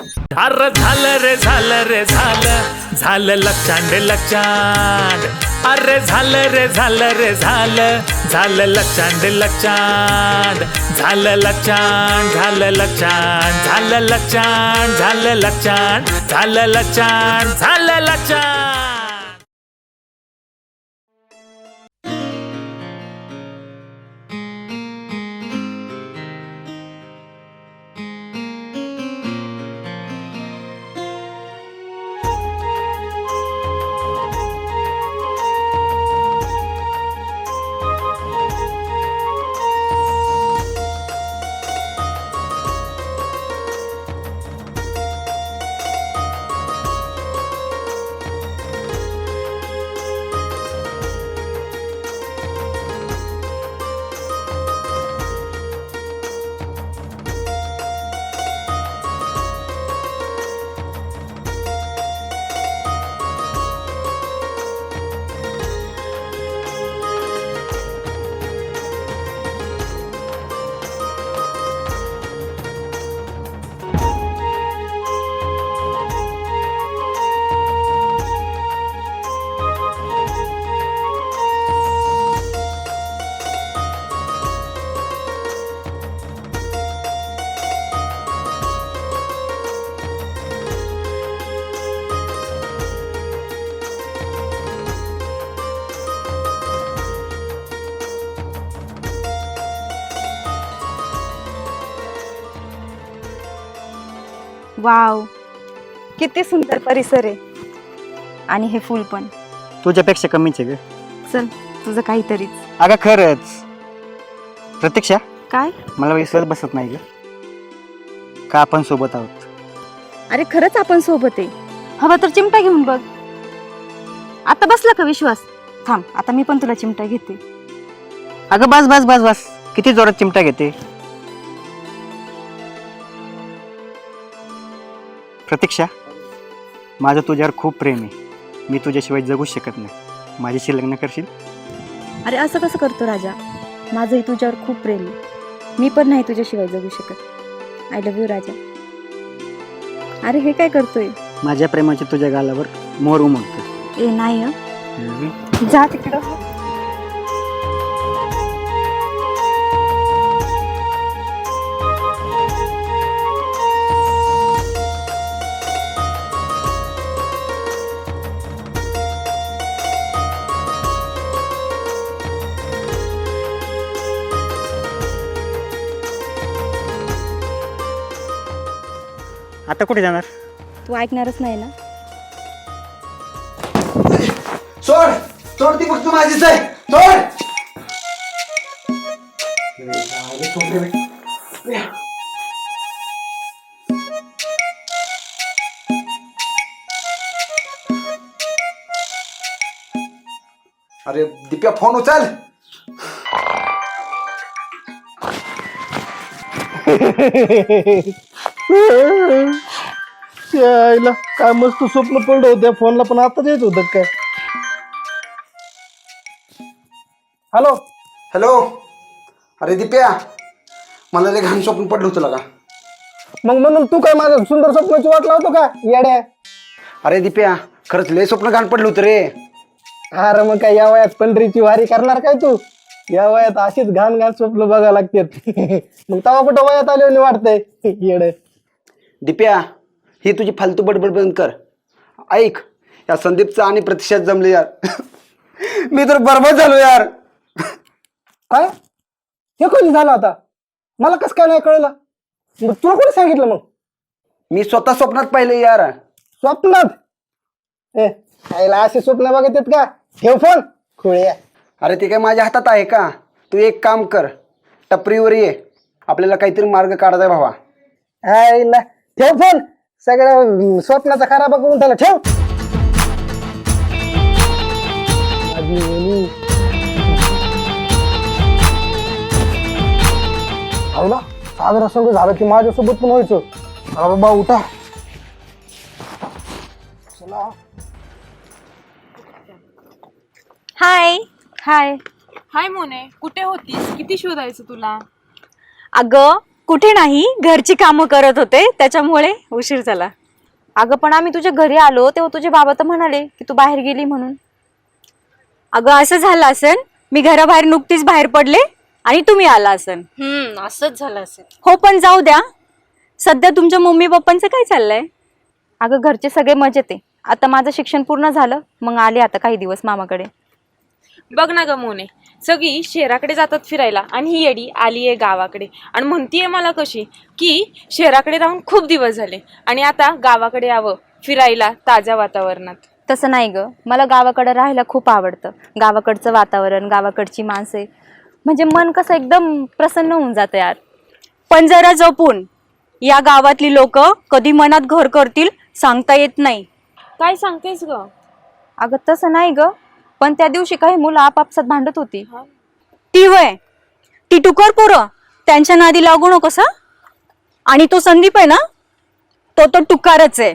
अर झालं रे झालं रे झालं. झालं लक्षांड लक्षांड. अरे झालं रे झालं रे झालं. झालं लक्षांड लक्षांड. झालं लक्षांड झालं लक्षांड. झालं लक्षांड झालं लक्षांड. झालं लक्षांड झालं लक्षांड. वाव. किती सुंदर परिसर आहे. आणि हे फुल पण. तुझ्यापेक्षा कमीच आहे ग. चल तुझं काहीतरीच. अगं खरंच. प्रतीक्षा? काय? मला विश्वास बसत नाही ग. का आपण सोबत आहोत? अरे खरंच आपण सोबत आहे. हवा तर चिमटा घेऊन बघ. आता बसला का विश्वास? थांब आता मी पण तुला चिमटा घेते. अगं बस बस बस बस. किती जोरात चिमटा घेते? प्रतीक्षा माझं तुझ्यावर खूप प्रेम आहे. मी तुझ्याशिवाय जगूच शकत नाही. माझ्याशी लग्न करशील? अरे असं कसं करतो राजा? माझंही तुझ्यावर खूप प्रेम आहे. मी पण नाही तुझ्याशिवाय जगू शकत. आय लव्ह यू राजा. अरे हे काय करतोय? माझ्या प्रेमाची तुझ्या गालावर मोर उमटतो ए नाही हं. जा तिकडं. आता कुठे जाणार? तू ऐकणारच नाही ना? सोड! सोड ती फक्त माझीच आहे. सोड! अरे दिप्या फोन उचल. यायला काय मस्त स्वप्न पडलं होतं फोनला पण आताच येत होतं काय? हॅलो हॅलो अरे दिप्या मला लय घाण स्वप्न पडलं होतं का मग म्हणून तू काय माझं सुंदर स्वप्नाची वाट लावतो का येड्या? अरे दिप्या खरंच लय स्वप्न घाण पडलं होतं रे. अरे मग काय या वयात पंढरीची वारी करणार काय तू? या वयात अशीच घाण घाण स्वप्न बघायला लागतात. मग तवा कुठं वयात आले वाटतंय येड. दिप्या ही तुझी फालतू बडबड बंद कर. ऐक या संदीपचं आणि प्रतिष्ठात जमले यार. मी तर बरबाद झालो यार. काय? हे कधी झालं आता? मला कसं काय नाही कळलं? मग तुला कोणी सांगितलं मग? मी स्वतः स्वप्नात पाहिले यार. स्वप्नात? ए आईला असे स्वप्न बघत आहेत का? ठेव फोन. खुळ्या अरे ते काय माझ्या हातात आहे का? तू एक काम कर. टपरीवर ये. आपल्याला काहीतरी मार्ग काढायचा भावा. आईला ठेव फोन. सगळं स्वप्नाचा खराब करून त्याला ठेव. आदमी बोलू. आईला साजरा संघ झालं की माझ्यासोबत पण व्हायचं. चला बाबा उठा. चला. हाय. हाय. हाय मोने कुठे होतीस? किती शोधायचं तुला? अगं कुठे नाही घरची कामं करत होते त्याच्यामुळे उशीर झाला. अगं पण आम्ही तुझ्या घरी आलो तेव्हा तुझे बाबा तर म्हणाले की तू बाहेर गेली म्हणून. अगं असं झालं असेल मी घराबाहेर नुकतीच बाहेर पडले आणि तुम्ही आला असेल. हम्म असंच झालं असेल. हो पण जाऊ द्या. सध्या तुमच्या मम्मी पप्पांचं काय चाललंय? अगं घरचे सगळे मजेत आहे. आता माझं शिक्षण पूर्ण झालं मग आले आता काही दिवस मामाकडे. बघ ना ग मोने. सगळी शहराकडे जातात फिरायला आणि ही येडी आली आहे गावाकडे. आणि म्हणतीये मला कशी की शहराकडे राहून खूप दिवस झाले आणि आता गावाकडे यावं फिरायला ताज्या वातावरणात. तसं नाही ग. मला गावाकडे राहायला खूप आवडतं. गावाकडचं वातावरण गावाकडची माणसे. म्हणजे मन कसं एकदम प्रसन्न होऊन जातं यार. पण जरा जपून या गावातली लोक कधी मनात घर करतील सांगता येत नाही. काय सांगतेस ग? अगं तसं नाही ग. पण त्या दिवशी काही मुलं आपापसात भांडत होती. ती वय ती टुकर पोरं. त्यांच्या नादी लागू नकोस हं? आणि तो संदीप आहे ना तो तो टुकारच आहे.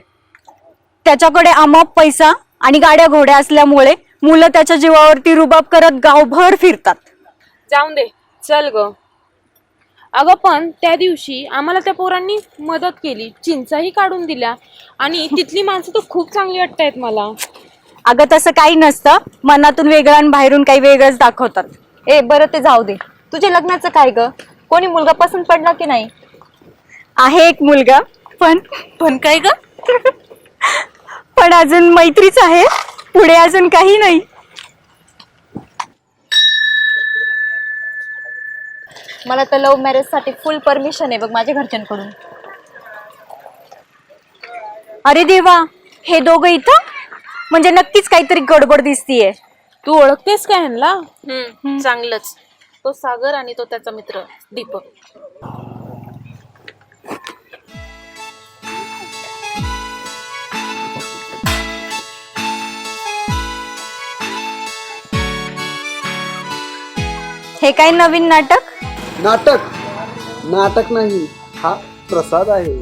त्याच्याकडे आमाप पैसा आणि गाड्या घोड्या असल्यामुळे मुलं त्याच्या जीवावरती रुबाब करत गावभर फिरतात. जाऊन दे. चल ग. अगं पण त्या दिवशी आम्हाला त्या पोरांनी मदत केली. चिंचाही काढून दिल्या. आणि तिथली माणसं तर खूप चांगली वाटतायत मला. अगं तसं काही नसतं. मनातून वेगळं आणि बाहेरून काही वेगळंच दाखवतात. ए बरं ते जाऊ दे. तुझ्या लग्नाचं काय ग? कोणी मुलगा पसंत पडला की नाही? आहे एक मुलगा पण पण काय ग? पण अजून मैत्रीच आहे. पुढे अजून काही नाही. मला तर लव्ह मॅरेजसाठी फुल परमिशन आहे बघ माझ्या घरच्यांकडून. अरे देवा हे दोघं इथं? म्हणजे नक्कीच काहीतरी गडबड दिसतीये. तू ओळखतेस का ह्यांना? चांगलंच. तो सागर आणि तो त्याचा मित्र दीपक. हे काय नवीन नाटक? नाटक. नाटक नाही हा प्रसाद आहे.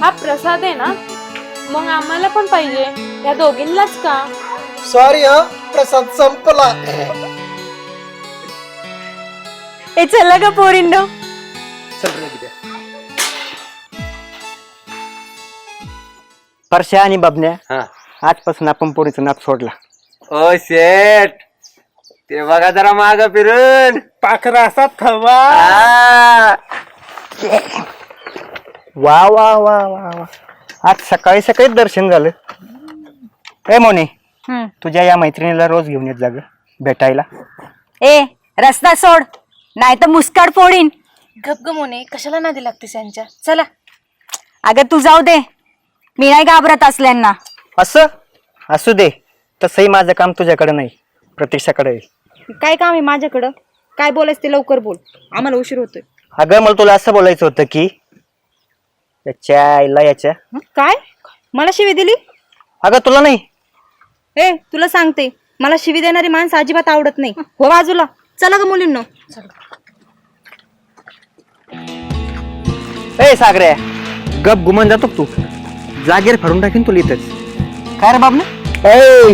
हा प्रसाद आहे ना? मग आम्हाला पण पाहिजे. या दोघींनाच का? सॉरी हा. प्रसाद संपला. हे चला का पोरिंडो परश्या आणि बबन्या आजपासून आपण पोरीचं नाप सोडला. ओ शेट ते बघा जरा माग फिरून. पाखरा असा थवा आ, वा वा वा वा वा. आज सकाळी सकाळीच दर्शन झालं. ए मोने हम्म. तुझ्या या मैत्रिणीला रोज घेऊन येत जा ग भेटायला. ए रस्ता सोड नाही तर मुस्काड फोडीन. गप गमोने कशाला नादी लागतेस यांच्या? चला. अगं तू जाऊ दे. मी नाही घाबरत असल्यांना. असं? असू दे. तसंही माझं काम तुझ्याकडे नाही. प्रतीक्षाकडे आहे. काय काम आहे माझ्याकडं? काय बोलायचं ते लवकर बोल. आम्हाला उशीर होतोय. अगं मला तुला असं बोलायचं होतं की याच्या आईला याच्या हं? काय? मला शिवी दिली? अगं तुला नाही? ए तुला सांगते. मला शिवी देणारी माणसं अजिबात आवडत नाही. हो. बाजूला. चला ग मुलींनो. ए सागरे. गप गुमान जातो का तू? जागेर फाडून टाकीन तुला इथंच. काय रे बाब ना ऐ!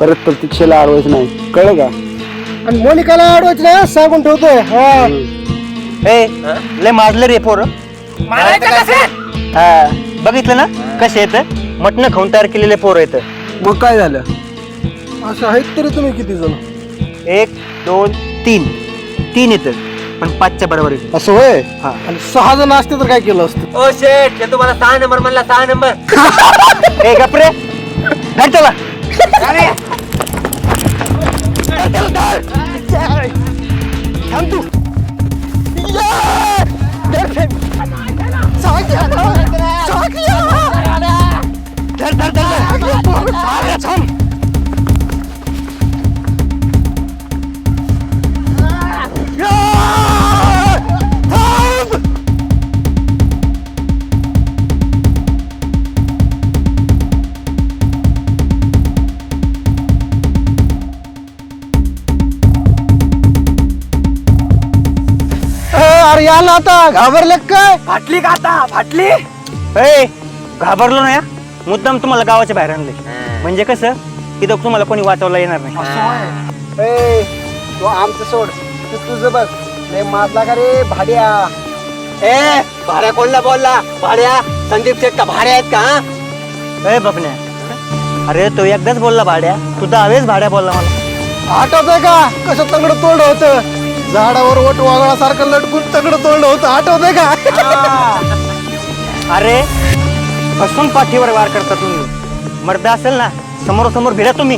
परत प्रतीक्षेला अडवायचं नाही. कळलं का? आणि मोनिकाला अडवायचं नाही सांगून ठेवतोय. हा. ए लय माजलं रे पोर. हा बघितलं ना? कसे येत मटण खाऊन तयार केलेले पोरं येत मग काय झालं? असं आहेत तरी तुम्ही किती जण? एक दोन तीन. तीन येत पण पाचच्या बरोबर येत असं होय? आणि सहा जण असते तर काय केलं असतं? ओ शेट ते तुम्हाला सहा नंबर म्हणला सहा नंबर ए गपरे. धर त्याला. धर थांब अरे याला आता घाबरले काय? फाटली का आता? फाटली? ए घाबरलो ना या. मुद्दाम तुम्हाला गावाच्या बाहेर आणले म्हणजे कसं? तिथं तुम्हाला कोणी वाचवला येणार नाही. ए तो आमचं सोड. तू तुझं बघ. लय माजला का रे भाड्या. ए भाड्या कोणला बोलला? भाड्या संदीप शेठ का भाड्या आहेत का हा? ए बघण्या अरे तो एकदाच बोलला भाड्या. तू दहावेच भाड्या बोलला मला. आठवतंय का? कसं तंगड तोंड होतं? झाडावर वट वागळासारखं लटकून तंगड तोंड होतं. आठवतंय का? अरे बसून पाठीवर वार करता तुम्ही. मर्द असेल ना समोर समोर भिडा तुम्ही.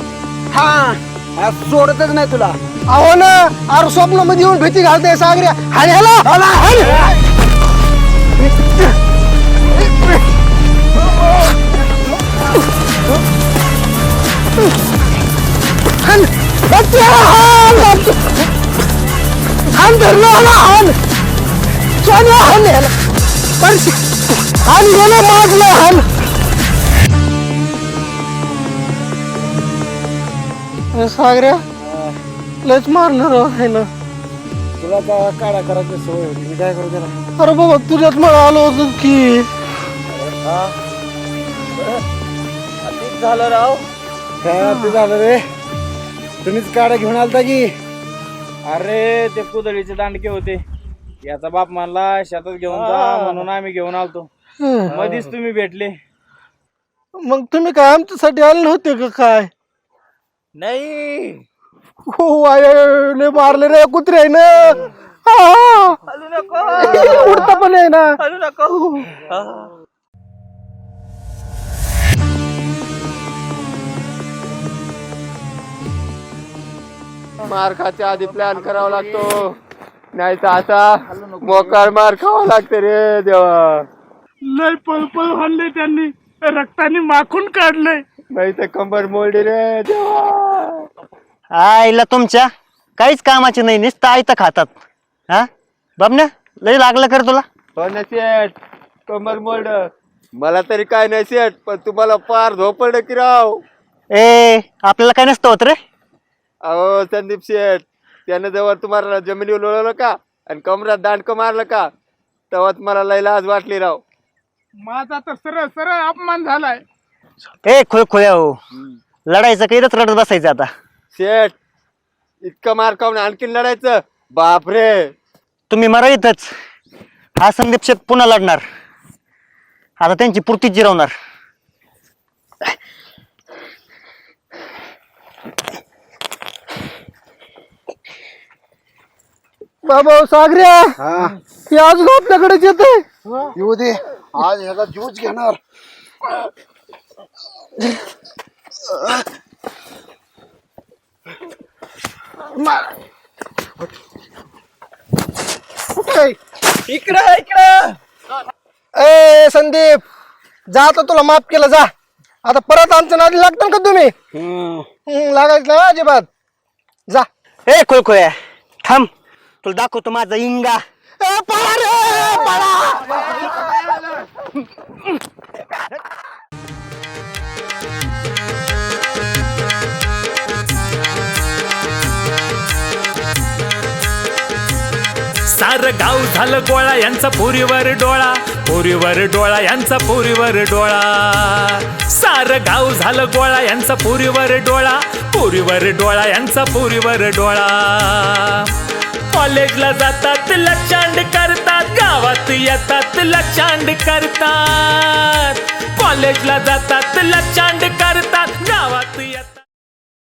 हा सोडतच नाही तुला. अहो ना अरे स्वप्नामध्ये येऊन भीती घालते सागऱ्या. हाण ह्याला हाण. हाण. बच्चे, सागऱ्या लयच मारलं राव आहे ना तुला काढा करायची सवय होती. मी काय करू त्याला? अरे बाबा तुझ्यात मला आलो होतो की. झालं राव. काय झालं रे. तुम्हीच काढा घेऊन आलता की. अरे ते कुदळीचे दांडके होते. याचा बाप म्हणला शेतात घेऊन जा म्हणून आम्ही घेऊन आलतो. मधीच तुम्ही भेटले. मग तुम्ही काय आमच्यासाठी आले नव्हते का काय? नाही. हो आय, मारले रे कुत्रे आहे ना उडता पण आहे ना. मार खाच्या आधी प्लॅन करावा लागतो. नाही तर आता मोकार मार खावा लागते रे देवा. लय पळपळ हल्ले त्यांनी. रक्ताने माखून काढलंय. नाही तर कंबर मोडली रे देवा. आईला तुमच्या काहीच कामाचे नाही नुसतं आयतं खातात. हा? बाबण्या लय लागलं कर तुला? हो ना कंबर मोड मला तरी काय नाही शेठ पण तुम्हाला पार झोपड की राव. ए आपल्याला काय नसतं होत रे. अहो संदीप शेठ त्यानं जेव्हा तुम्हाला जमिनीवर लोळवलं का? आणि कमरात दांडकं मारलं का? तेव्हा तुम्हाला लय लाज वाटली राव. माझा तर सरळ सरळ अपमान झालाय. ए खोय खोया हो. लढायचं काहीच रडत बसायचं आता? शेठ इतकं मार खाऊन आणखीन लढायचं. बापरे. तुम्ही मरा इथंच. हा संदीप शेठ पुन्हा लढणार. आता त्यांची पूर्ती जिरवणार. बाबा सागऱ्या हे. अजून आपल्याकडेच येते येऊ दे. आज ह्याचा ज्यूस घेणार. इकडे इकडे. ए संदीप जा आता तुला माफ केलं जा. आता परत आमच्या नादी लागतात का तुम्ही? हम्म, लागायचं ना अजिबात. जा. ए खोया थांब. तुला दाखवतो माझा इंगा. ए, पळा रे, पळा. सार गाव झालं गोळा यांचा पुरीवर डोळा. पुरीवर डोळा यांचा पुरीवर डोळा. सार गाव झालं गोळा यांचा पुरीवर डोळा. पुरीवर डोळा यांचा पुरीवर डोळा. कॉलेजला जातात लक्षांड करतात. गावात येतात लक्षांड करतात. कॉलेजला जातात लक्षांड करतात. गावात